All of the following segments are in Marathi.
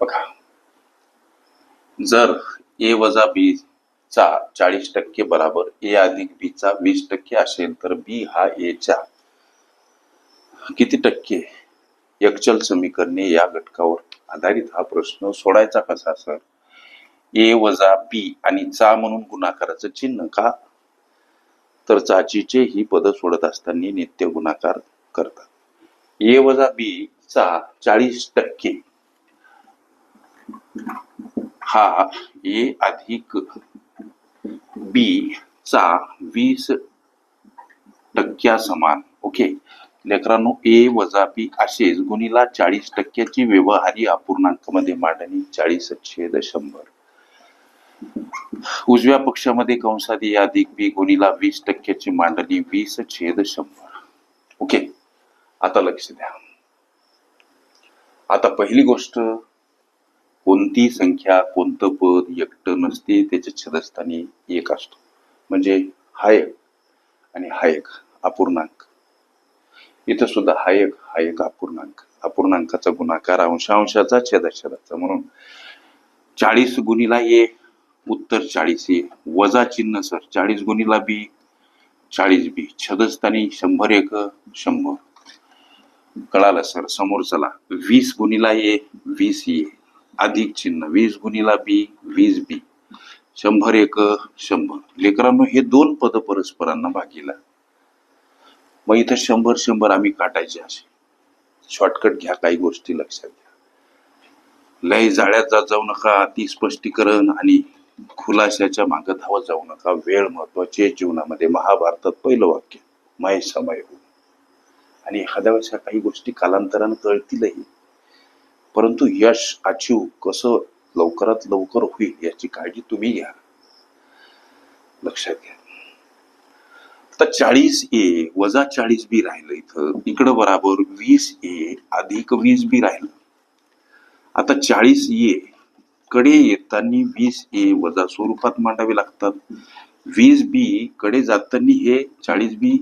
बघा. जर ए वजा बी चा चाळीस टक्के बराबर ए अधिक बी चा वीस टक्के असेल तर बी हा ए च्या किती टक्के? एकचल समीकरणे या घटकावर आधारित हा प्रश्न सोडायचा कसा सर? ए वजा बी आणि चा म्हणून गुणाकाराचं चिन्ह का? तर चाचीचे ही पद सोडत असताना नित्य गुणाकार करतात. ए वजा बी चा चाळीस टक्के. हा ए अधिक बी चा वीस टक्क्या समान. ओके? लेकरांनो ए वजा बी असेच गुणीला चाळीस टक्क्याची व्यवहारी अपूर्णांकामध्ये मांडणी चाळीस छेद शंभर. उजव्या पक्षामध्ये कंसात ए अधिक बी गुणीला वीस टक्क्याची मांडणी वीस छेद शंभर. ओके? आता लक्ष द्या. आता पहिली गोष्ट कोणती संख्या कोणतं पद एकटं नसते त्याच्या छेदस्थानी एक असतो. म्हणजे हा एक आणि हा एक अपूर्णांक. इथं सुद्धा हा एक हा एक अपूर्णांक. अपूर्णांकाचा गुणाकार अंशांशाचा छेदाछेदाचा. म्हणून चाळीस गुणीला ए उत्तर चाळीस ए वजा चिन्ह सर चाळीस गुणीला बी चाळीस बी. छदस्थानी शंभर एक शंभर. कळालं सर? समोर चला. वीस गुणीला ए वीस ए. अधिक चिन्ह. वीस गुणीला बी वीस बी. शंभर एक शंभर. लेकरांनो हे दोन पद परस्परांना भागीला. मग इथं शंभर शंभर आम्ही काटायचे असे. शॉर्टकट घ्या काही गोष्टी लक्षात घ्या. लय जाळ्यात जात जाऊ नका ती स्पष्टीकरण आणि खुलाशाच्या मागे धावत जाऊ नका. वेळ महत्वाची आहे जीवनामध्ये. महाभारतात पहिलं वाक्य मय समय हो. आणि एखाद्या वेळेस काही गोष्टी कालांतरानं कळतीलही. परंतु यश अचीव कसं लवकरात लवकर होईल याची काळजी तुम्ही घ्या. लक्षात घ्या. आता चाळीस ए वजा चाळीस बी राहिलं इथं. इकडं बराबर वीस ए अधिक वीस बी राहिलं. आता चाळीस ए कडे येताना वीस ए वजा स्वरूपात मांडावे लागतात. वीस बी कडे जाताना हे चाळीस बी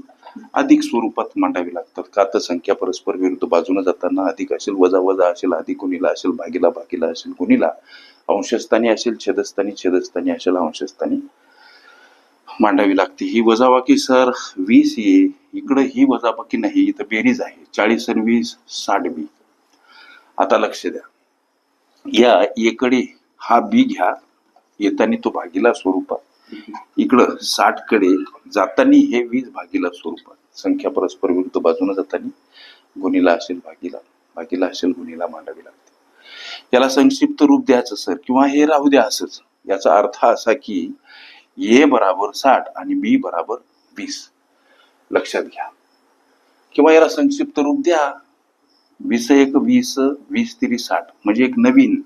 अधिक स्वरूपात मांडावी लागतात. का तर संख्या परस्पर विरुद्ध बाजूने जाताना अधिक असेल वजा वजा असेल अधिक गुणीला असेल भागीला भागीला असेल गुणीला अंशस्थानी असेल छेदस्थानी छेदस्थानी असेल अंशस्थानी मांडावी लागते. ही वजाबाकी सर वीस ये इकडं ही वजाबाकी नाही इथं बेरीज आहे. चाळीस आणि वीस साठ बी. आता लक्ष द्या. या एकडे हा बी घ्या येताना तो भागीला स्वरूपात. इकडं साठकडे जातानी हे वीस भागीला स्वरूपात संख्या परस्पर विरुद्ध बाजूने जाताना गुणीला असेल भागीला भागीला असेल गुणीला मांडावी लागते. याला संक्षिप्त रूप द्यायचं सर किंवा हे राहू द्या असंच. याचा अर्थ असा की ए बराबर साठ आणि बी बराबर वीस. लक्षात घ्या. किंवा याला संक्षिप्त रूप द्या. वीस एक वीस वीस तिरी साठ. म्हणजे एक नवीन.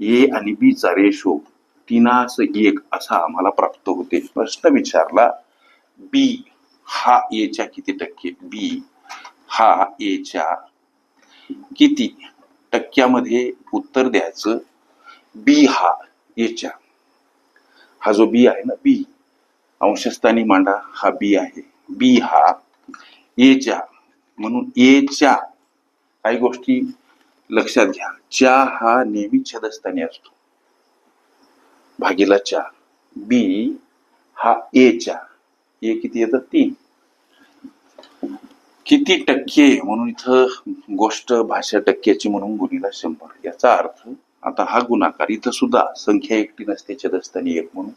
ए आणि बी चा रेशो तीनास एक असा आम्हाला प्राप्त होते. प्रश्न विचारला बी हा एच्या किती टक्के? बी हा एच्या किती टक्क्यामध्ये उत्तर द्यायचं? बी हा एच्या हा जो बी आहे ना बी अंशस्थानी मांडा हा बी आहे. बी हा एच्या म्हणून ए च्या काही गोष्टी लक्षात घ्या. च्या हा नेहमी छदस्थानी असतो. भागीला च्या बी हा ए च्या ए किती येतं? तीन. किती टक्के म्हणून इथं गोष्ट भाषा टक्क्याची म्हणून गुणीला शंभर. याचा अर्थ आता हा गुणाकार इथं सुद्धा संख्या एकटी नसते छेदस्थानी एक म्हणून.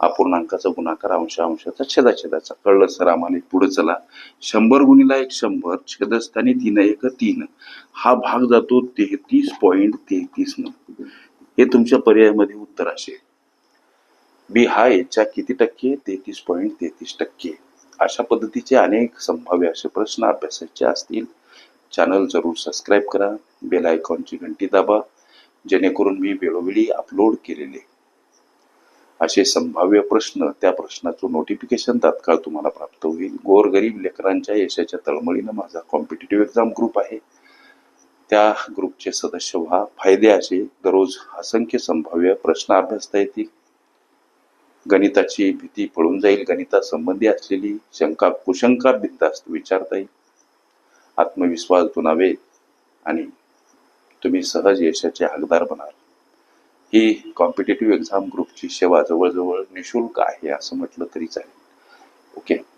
अपूर्णांकाचा गुणाकार अंश अंशाचा छेदाछेदाचा. कळलं सर आम्हाला? पुढे चला. शंभर गुणीला एक शंभर छेदस्थानी तीन एक तीन. हा भाग जातो तेहतीस पॉईंट तेहतीस न हे तुमच्या पर्यायामध्ये उत्तर असेल बी हा याच्या किती टक्के? तेहतीस पॉईंट तेहतीस टक्के. अशा पद्धतीचे अनेक संभाव्य असे प्रश्न अभ्यासाचे असतील. चॅनल जरूर सबस्क्राईब करा. बेल आयकॉनची घंटी दाबा. जेणेकरून मी वेळोवेळी अपलोड केलेले असे संभाव्य प्रश्न त्या प्रश्नाचं नोटिफिकेशन तात्काळ तुम्हाला प्राप्त होईल. गोरगरीब लेकरांच्या यशाच्या तळमळीनं माझा कॉम्पिटेटिव्ह एक्झाम ग्रुप आहे. त्या ग्रुपचे सदस्य व्हा. फायदे असे दररोज असंख्य संभाव्य प्रश्न अभ्यासता येतील. गणिताची भीती पळून जाईल. गणितासंबंधी असलेली शंका कुशंका बिंदास्त विचारता येईल. आत्मविश्वास दुनावे आणि तुम्ही सहज यशाचे हकदार बनाल. ही कॉम्पिटेटिव्ह एक्झाम ग्रुपची सेवा जवळजवळ निशुल्क आहे असं म्हटलं तरी चालेल. ओके?